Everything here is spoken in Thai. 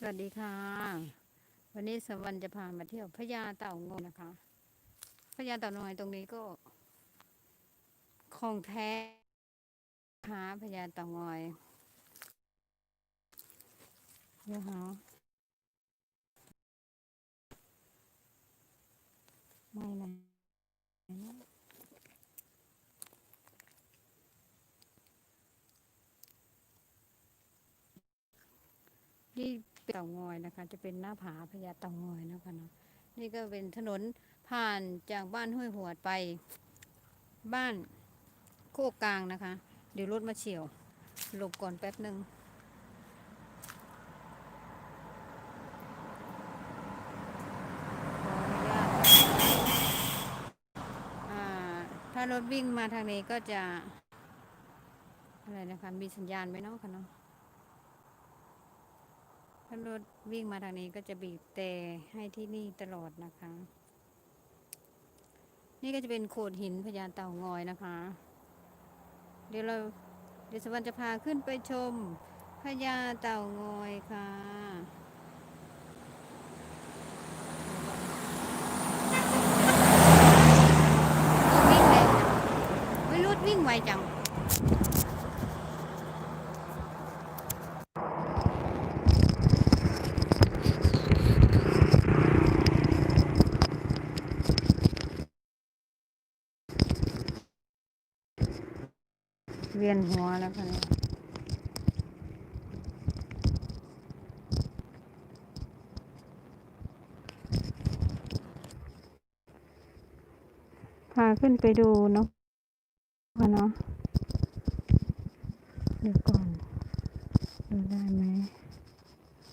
สวัสดีค่ะ วันนี้สวรรค์จะพามาเที่ยวพญาเต่างอยนะคะพญาเต่างอยตรงนี้ก็ของแท้ค่ะพญาเต่างอยเดี๋ยวหาไม่นะนี่ เต่างอยนะคะ จะเป็นหน้าผาพญาเต่างอยนะคะเนาะนี่ก็เป็นถนนผ่านจากบ้านห้วยหัวไป บ้านโคกกลางนะคะ เดี๋ยวรถมาเฉียวหลบก่อนแป๊บหนึ่งถ้ารถวิ่งมาทางนี้ก็จะ อะไรนะคะ มีสัญญาณไหมเนาะคะเนาะ ถ้ารถวิ่งมาทางนี้ก็จะบีบแต่ให้ที่นี่ตลอดนะคะ นี่ก็จะเป็นโขดหินพญาเต่างอยนะคะ เดี๋ยวเราเดี๋ยวสวรรค์จะพาขึ้นไปชมพญาเต่างอยค่ะวิ่งเร็วไม่รู้วิ่งไวจัง เวียนหัวแล้วค่ะนี่พาขึ้นไปดูเนาะค่ะเนาะเดี๋ยวก่อน